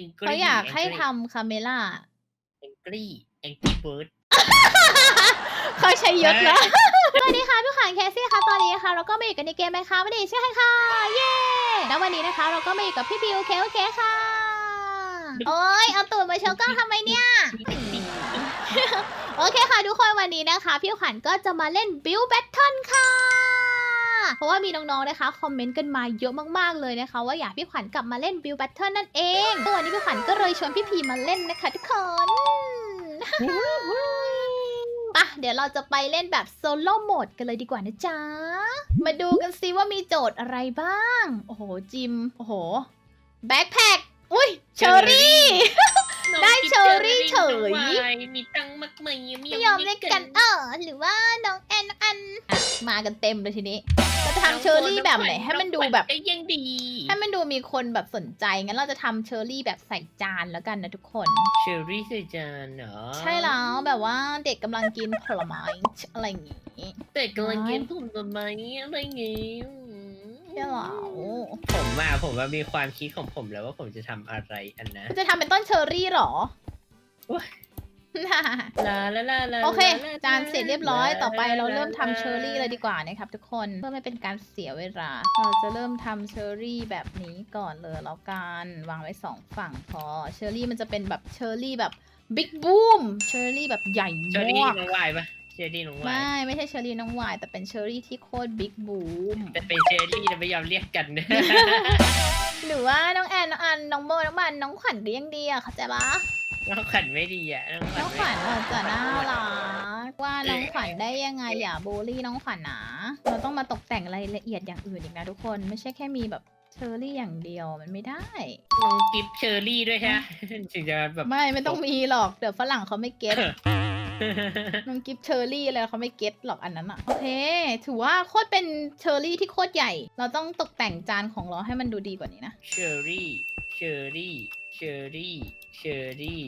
Angry เขาอยากให้ Angry ทำคาเมล่า Angry Angry Bird เขาใช้ยศแล้ว สวัสดีค่ะพี่ขานแคสซี่ค่ะตอนนี้นะคะเราก็มาอยู่กันในเกมไหมคะไม่ได้ใช่ค่ะ เย้แล้ววันนี้นะคะ เราก็มาอยู่กับพี่บิวเคโอเคค่ะ โอ้ยเอาตูดมาโชว์กล้องทำไมเนี่ย โอเคค่ะทุกคนวันนี้นะคะ พี่ขวัญก็จะมาเล่นบิ l แบทเทิลค่ะ เพราะว่ามีน้องๆนะคะคอมเมนต์กันมาเยอะมากๆเลยนะคะ ว่าอยากพี่ขวัญกลับมาเล่นบิ l แบทเทิลนั่นเองตัวนนี้พี่ขวัญก็เลยชวนพี่พีมาเล่นนะคะทุกคนปะเดี๋ยวเราจะไปเล่นแบบโซโล่โหมดกันเลยดีกว่านะจ๊ะ มาดูกันซิว่ามีโจทย์อะไรบ้าง โอ้โห จิม โอ้โห แบ็คแพค อุ้ยเชอรี่ ได้เชอรี่เฉยมีตังค์มากมายไม่ยอมเล่นกันเออหรือว่าน้องแอนน้องอันอะมากันเต็มเลยทีนี้เราจะทำเชอรี่แบบไหน ให้มันดูแบบได้ยังดีให้มันดูมีคนแบบสนใจงั้นเราจะทำเชอรี่แบบใส่จานแล้วกันนะทุกคน เชอรี่ใส่จานเหรอใช่แล้วแบบว่าเด็กกำลังกินผลไม้อะไรอย่างงี้ แต่กำลังกินผลไม้อะไรเงี้ย ใช่แล้วผมว่าผมว่ามีความคิดของผมแล้วว่าผมจะทำอะไรอันนะ คุณจะทำเป็นต้นเชอรี่เหรอโอ๊ยลาลาลาลาโอเค ลลจานเสร็จเรียบร้อยต่อไปเราเริ่มทำลาเชอรี่เลยดีกว่านะครับทุกคนเพื่อไม่เป็นการเสียเวลา เราจะเริ่มทำเชอรี่แบบนี้ก่อนเลยแล้วกันวางไว้สองฝั่งพอเชอรี่มันจะเป็นแบบเชอรี่แบบบิ๊กบูมเชอรี่แบบใหญ่เชอรี่มาก น้องวายปะเช อรี่น้องวายไม่ไม่ใช่เชอรี่น้องวาย แต่เป็นเชอรี่ที่โคตรบิ๊กบูมแต่เป็นเชอรี่แต่ไม่ยอมเรียกกันหรือว่าน้องแอนน้องอันน้องโบน้องบันน้องขวัญก็ยังดีอะเข้าใจปะน้องขวัญไม่ดีอะน้องขวัญอาจจะน่ารักว่าน้องขวัญได้ยังไงอย่าบูลลี่น้องขวัญนะเราต้องมาตกแต่งรายละเอียดอย่างอื่นอีกนะทุกคนไม่ใช่แค่มีแบบเชอรี่อย่างเดียวมันไม่ได้น้องกิฟเชอรี่ด้วยใช่ไหมถึงจะแบบไม่ไม่ต้องมีหรอกเดี๋ยวฝรั่งเขาไม่เก็ต น้องกิฟเชอรี่อะไรเขาไม่เก็ตหรอกอันนั้นอะโอเค ถือว่าโคตรเป็นเชอรี่ที่โคตรใหญ่ เราต้องตกแต่งจานของเราให้มันดูดีกว่านี้นะเชอรี่เชอรี่ เชอรี่ เชอรี่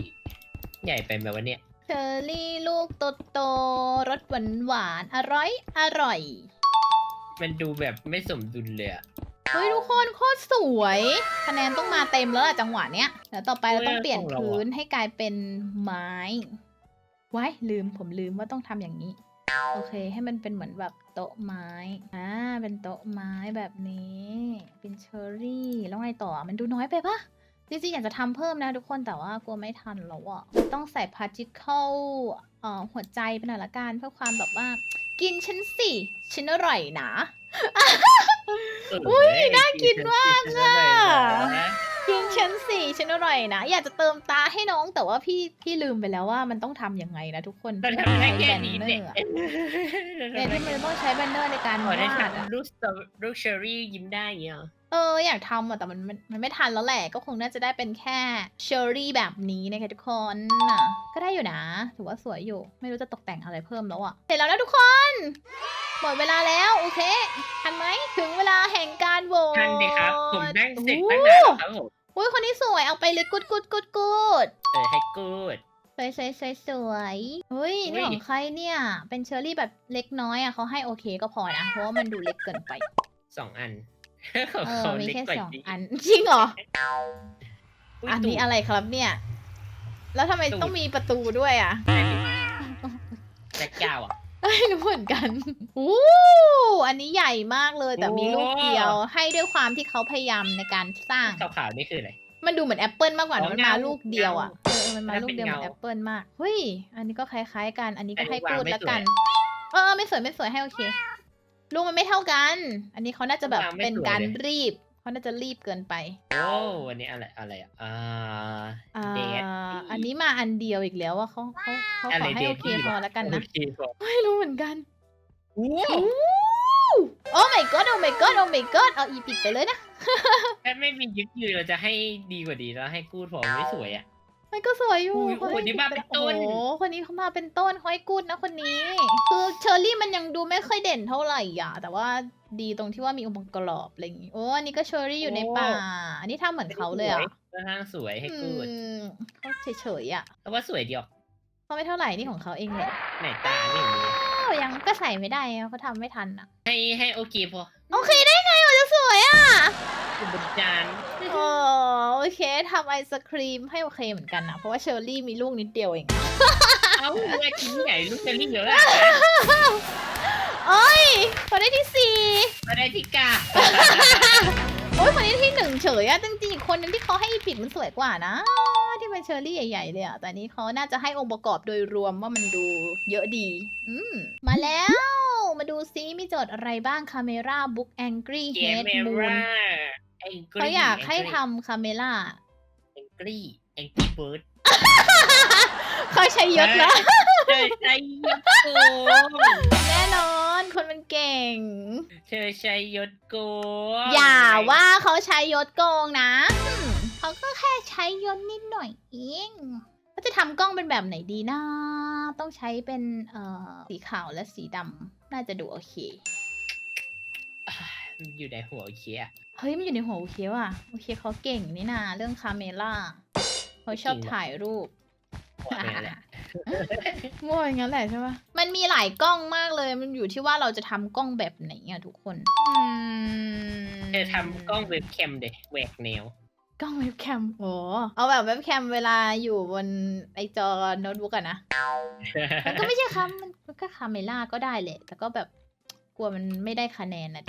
ใหญ่ไปไหมวะเนี่ย เชอรี่ลูกโตโตๆรสหวานหวานๆอร่อย อร่อย มันดูแบบไม่สมดุลเลยอะเฮ้ยทุกคนโคตรสวย คะแนนต้องมาเต็มแล้วอะจังหวะเนี้ยเดี๋ยวต่อไปเราต้องเปลี่ยนพื้นให้กลายเป็นไม้ ไว้ลืมผมลืมว่าต้องทำอย่างนี้ โอเค ให้มันเป็นเหมือนแบบโต๊ะไม้ อ่า เป็นโต๊ะไม้แบบนี้ เป็นเชอรี่ แล้วไงต่อ มันดูน้อยไปปะจริงๆ อยากจะทำเพิ่มนะทุกคน แต่ว่ากลัวไม่ทันแล้วอะเราต้องใส่พาร์ติเคิลเอ่อหัวใจไปหน่อยละกันเพื่อความแบบว่า กินฉันสิ ฉันอร่อยนะ อุ๊ยน่ากินมากอะ กินฉันสิฉันอร่อยนะ อยากจะเติมตาให้น้องแต่ว่าพี่พี่ลืมไปแล้วว่ามันต้องทำยังไงนะทุกคนมันทำได้แค่นี้เนเนี่อยร์เนี่ยที่มันต้องใช้แบนเนอร์ในการขอได้วาดอะทำลูกสตรอลูกเชอรี่ยิ้มได้อย่างเงี้ยเหรอเอออยากทำอะแต่มันมันมันไม่ทันแล้วแหละ ก็คงน่าจะได้เป็นแค่เชอรี่แบบนี้นะคะทุกคนน่ะก็ได้อยู่นะ ถือว่าสวยอยู่ ไม่รู้จะตกแต่งอะไรเพิ่มแล้วอะเสร็จแล้วนะทุกคน หมดเวลาแล้ว โอเค ทันไหมถึงเวลาแห่งการโหวตทันดีครับ ผมนั่งเสร็จตั้งนานแล้วครับผมอุ้ยคนนี้สวยเอาไปเลยกุดกุดกุดกุดเออให้กูดสวยสวยสวยสวยเฮ้ยอุ๊ยนี่ของใครเนี่ย เป็นเชอร์รี่แบบเล็กน้อยอะเขาให้โอเคก็พอนะ เพราะว่ามันดูเล็กเกินไปสองอันของเออเขามีเล็กแค่กว่าสองจริงอันจริงเหรอยอันนี้ตู่อะไรครับเนี่ย แล้วทำไมตูดต้องมีประตูด้วยอะแจ็คเก้าอะ ไม่รู้เหมือนกันอู้อันนี้ใหญ่มากเลยแต่มีลูกเดียว ให้ด้วยความที่เขาพยายามในการสร้าง ขาวๆนี่คืออะไร มันดูเหมือนแอปเปิลมากกว่าอ๋นะอมันมาเงาลูกเดียวอะเงาเออมันมาลูกเดียวเหมือนถ้าเป็นเงาแอปเปิลมากเฮ้ยอันนี้ก็คล้ายๆกัน อันนี้ก็อันนี้ให้กูดวางไม่แล้วกันสวยเออไม่สวยไม่สวยให้โอเค ลูกมันไม่เท่ากัน อันนี้เขาน่าจะแบบวางไม่เป็นสวยการเลยรีบ เขาน่าจะรีบเกินไปโอ้อันนี้อะไรอะไรอะอ่าอ่าเดทอันนี้มาอันเดียวอีกแล้วว่าเขาเขาเขาอะขไรอให้โอเคเดทพอแล้วกันนะโอเคพอไม่รู้เหมือนกันโอ้โอ้ my god โอ้ my god โอ้ my god เอาอีปิดไปเลยนะถ้าไม่มียึดยืนเราจะให้ดีกว่าดีแล้วให้กูดพอไม่สวยอะ มันก็สวยอยู่อุ้ยเขาคนนี้มาเป็นต้น โอ้โหคนนี้เขามาเป็นต้นเขาให้กูดนะคนนี้ คือเชอร์รี่มันยังดูไม่ค่อยเด่นเท่าไหร่อะ แต่ว่าดีตรงที่ว่ามีองค์ประกอบอะไรอย่างงี้โอ้อันนี้ก็เชอร์รี่อยู่ในป่า อันนี้ทำเหมือนเขาเลยอะค่อนข้างสวยให้กูดอืมเขาเฉยๆอะแต่ว่าสวยเดียวเขาไม่เท่าไหร่นี่ของเขาเองแหละไหนตาไม่เห็นมีอ้าวยังก็ใส่ไม่ได้อะเขาทำไม่ทันอะให้ให้โอเคพอโอเคได้ไงวะจะสวยอะ อยู่บนจานโอ้โอเคทำไอศครีมให้โอเคเหมือนกันนะเพราะว่าเชอร์รี่มีลูกนิดเดียวเองเอ้าแม่กินใหญ่ลูกเจลลี่เยอะอะโอ้ยคนได้ที่สี่มาได้ที่กาโอ้ยคนนี้ที่หนึ่งเฉยอะจริงๆอีกคนนึงที่เขาให้อีพิดมันสวยกว่านะ ที่เป็นเชอร์รี่ใหญ่ๆเลยอะแต่อันนี้เขาน่าจะให้องค์ประกอบโดยรวมว่ามันดูเยอะดี อืมมาแล้วมาดูซิมีโจทย์อะไรบ้างคาเมราบุ๊กแองกี้เกเฮมดเมมูน ราแองเขาอยากให้ทำคาเมราแองกี้แองกี้เบิร์ดเขาใช้ยศแล้วเธอใช้ยศโกงแน่นอนคนมันเก่ง เธอใช้ยศโกงอย่าว่าเขาใช้ยศโกงนะอืมเขาก็แค่ใช้ยศนิดหน่อยเองก็จะทำกล้องเป็นแบบไหนดีนะ ต้องใช้เป็นเอ่อสีขาวและสีดำน่าจะดูโอเค อ่าอยู่ในหัวโอเคอะเฮ้ยมันอยู่ในหัวโอเคว่ะโอเคเขาเก่งนี่นาเรื่องคาเมล่าเขาชอบถ่ายรูปหัวเนี่ยแหละมั่วอย่างนั้นแหละใช่ปะมันมีหลายกล้องมากเลย มันอยู่ที่ว่าเราจะทำกล้องแบบไหนอะทุกคนอืม เธอทำกล้องเว็บแคมเด็แหวกแนว กล้องเว็บแคมโอ้เอาแบบเว็บแคมเวลาอยู่บนไอจอโน้ตบุ๊กอะนะ มันก็ไม่ใช่ครับมันมันก็คาเมล่าก็ได้แหละ แต่ก็แบบกลัวมันไม่ได้คะแนนนะดิ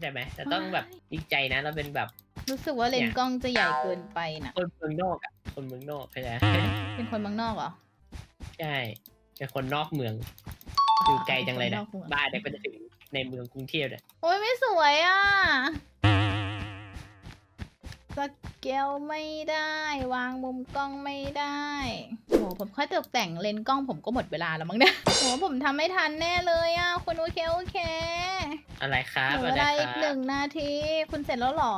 ใจไหมเราต้องแบบดีใจนะ เราเป็นแบบ รู้สึกว่าเลนส์กล้องจะใหญ่เกินไปนะคนเมืองนอกอะคนเมืองนอกเข้าใจไหมเป็นคนเมืองนอกเหรอ ใช่ เป็นคนนอกเมือง อยู่ไกลจังเลยป็นะคอกมืองบ้านเนี่ยก็จะถึงในเมืองกรุงเทพเนี่ยโอ้ยไม่สวยอะสเกลไม่ได้ วางมุมกล้องไม่ได้โหผมค่อยตกแต่งเลนส์กล้องผมก็หมดเวลาแล้วมั้งเนี่ยโหผมทำไม่ทันแน่เลยอะคุณโอเคโอเค อะไรครับเหลืออะเวไรลาคอีกหรันึ่บงนาที คุณเสร็จแล้วเหรอ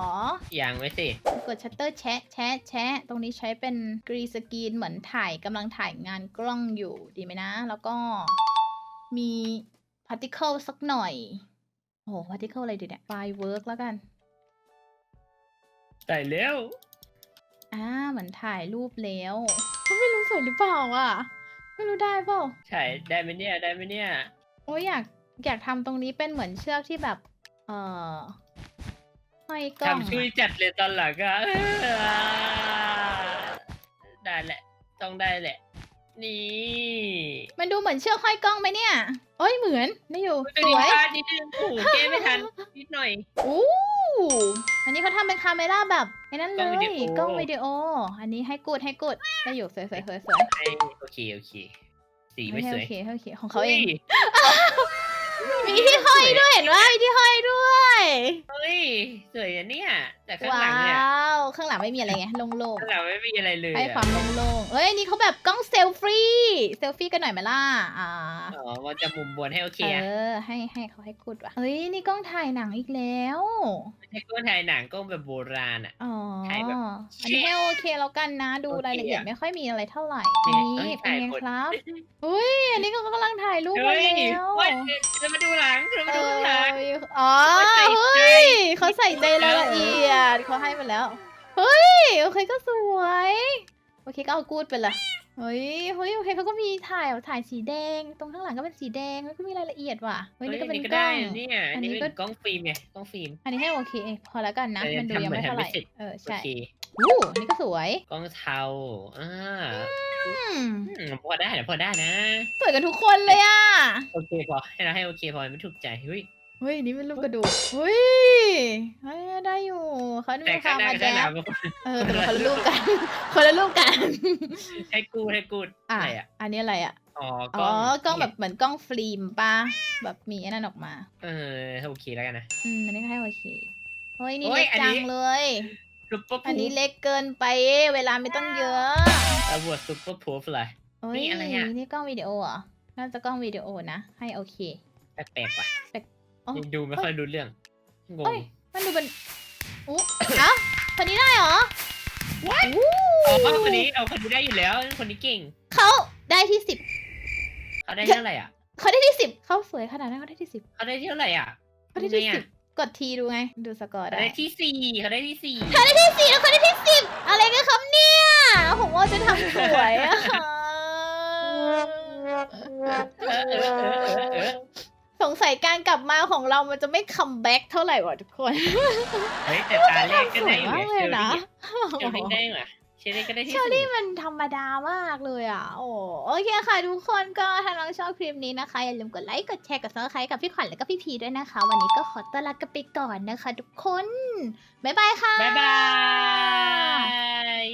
ยังไม่สิกดชัตเตอร์แชะแชะแชะตรงนี้ใช้เป็นกรีสกรีนเหมือนถ่ายกำลังถ่ายงานกล้องอยู่ดีไหมนะ แล้วก็มีพาร์ติเคิลสักหน่อย โอ้โหพาร์ติเคิลอะไรดีเนี่ยไฟเวิร์กแล้วกันใส่เร็วอ่าเหมือนถ่ายรูปแล้วก็ไม่รู้สวยหรือเปล่าอะ ไม่รู้ได้เปล่า ใช่ได้ไหมเนี่ยได้ไหมเนี่ย โอ้ยอยาก อยากทำตรงนี้เป็นเหมือนเชือกที่แบบ เอ่อห้อยกล้องทำช่วยอะจัดเลยตอนหลังอะได้แหละ ต้องได้แหละ นี่ มันดูเหมือนเชือกห้อยกล้องไหมเนี่ยโอ้ยเหมือนได้อยู่จะสดีวยพลาดนิดนึงโอ้โหแก้ไม่ทันนิดหน่อย อู้อันนี้เขาทำเป็นคาเมล่าแบบไอ้นั่นเลกล้องวิยดีโอ กล้องวิดีโอ อันนี้ให้กูดให้กูดได้อยู่สวยสวยสวยสวยให้โอเคโอเค สีไม่สโอวยเคโอเคของเขาเอง ฮ้ย มีที่ห้อยด้วยเห็นว่ามีที่ห้อยด้วยเฮ้ยสวยอะเนี่ย แต่ข้างว้หลังเนี่ยาวข้างหลังไม่มีอะไรไงโล่งข้างหลังไม่มีอะไรเลยๆให้อะความโล่งๆเอ้ยอันนี่เขาแบบกล้องเซลฟี่เซลฟี่กันหน่อยไหมล่ะอ่า อ๋อมันจะมุมบนให้โอเคเออะอ ให้ให้เขาให้กูดว่ะเฮ้ยนี่กล้องถ่ายหนังอีกแล้ว ไม่ใช่กล้องถ่ายหนังกล้องแบบโบราณอะ อ๋อ ถ่ายแบบอันนี้ให้โอเคแล้วกันนะ ดูโอเครายละเอียดอะไม่ค่อยมีอะไรเท่าไหร่เนี่อันยนี้เอ้ยเป็นไงถ่ายหมดครับอุ้ยอันนี้ก็กำลังถ่ายรูปมาเฮ้ยแล้ว ว่าจะมาดูหลังจะมาดูข้างหลังเอออ๋อเขาใส่ใจเฮ้ยเขาใส่ใจรายละเอียดเขาให้มาแล้ว เฮ้ย โอเคก็สวย โอเคก็เอากูดไปละเฮ้ย เฮ้ย โอเคเขาก็มีถ่ายถ่ายสีแดง ตรงข้างหลังก็เป็นสีแดง แล้วก็มีรายละเอียดว่ะ เฮ้ย นี่ก็เป็นอักล้ได้องนะเนี่ยอันนี้อันนี้เป็นก็กล้องฟิล์มไงกล้องฟิล์ม อันนี้ให้โอเคพอแล้วกันนะ เออมันดูทำยังไม่เหมือนเท่าไหร่ ทำไม่เสร็จ เออ โอใช่เคอู้อันนี่ก็สวย กล้องเทาอ่าอืม อืมพอได้นะพอได้นะ สวยกันทุกคนเลยอะ โอเคพอให้เราให้โอเคพอไม่ถูกใจเฮ้ย เฮ้ยนี่เป็นรูปกระดูกเฮ้ยเฮ้ยได้อยู่เขาแต่มีคข้างวามหน้ามาข้างหลัแจ๊บงเออแต่มันคนละรูปกัน คนละรูปกัน ให้กูดให้กูดอะอะไรอะอันนี้อะไรอะ อ๋ออ๋อ กล้องแบบเหมือนกล้องฟิล์มป่ะ แบบมีไอ้นั่นออกมา เออโอเคแล้วกันนะ อืมอันนี้ก็ให้โอเค เฮ้ยนี่โอ้เล็ยกอันจันี้ งเลย ซุปเปอร์อันนี้พูฟเล็กเกินไป เวลาไม่ต้องเยอะตำรวจซุปเปอร์พูฟเลยเฮ้ยนี่อะไรอะ นี่กล้องวิดีโอเหรอน่าจะกล้องวิดีโอนะ ให้โอเค แปลกๆว่ะ อ๋อ ยังดูไม่ค่อยรู้เรื่องงเอ้งยมันดูเป็นอู้เอ้าคนนี้ได้เหรอ What? อู้อ๋อคนนี้เอาคนนี้ได้อยู่แล้ว คนนี้เก่ง เขาได้ที่สิบ เขาได้เท่าไหร่อะ เขาได้ที่สิบ เขาสวยขนาดนั้นเขาได้ที่สิบ เขาได้เท่าไหร่อะเขาได้ที่ทำงสิบอะกดทีดูไง ดูสกอร์เขาได้ ได้ที่สี่เขาได้ที่สี่เขาได้ที่สี่แล้วเขาได้ที่สิบ อะไรกันครับเนี่ยผมว่าจะทำสวยอะเออเออเออเออเออ สงสัยการกลับมาของเรามันจะไม่คัมแบ็กเท่าไหร่ว่ะทุกคนเฮ้ยแต่ตาแรกก็สวได้ยอยู่มากเนี่ยเลยนะ เชอรี่ได้ไหมเชอรี่ก็ได้ที่เชอสี่รี่มันธรรมดามากเลยอะ โอ้โอเคค่ะทุกคนก็ถ้าน้องชอบคลิปนี้นะคะ อย่าลืมกดไลค์ กดแชร์ กดซับสไครต์กับพี่ขวัญและก็พี่พีด้วยนะคะ วันนี้ก็ขอตัวลากันไปก่อนนะคะ ทุกคน บ๊ายบายค่ะ บ๊ายบาย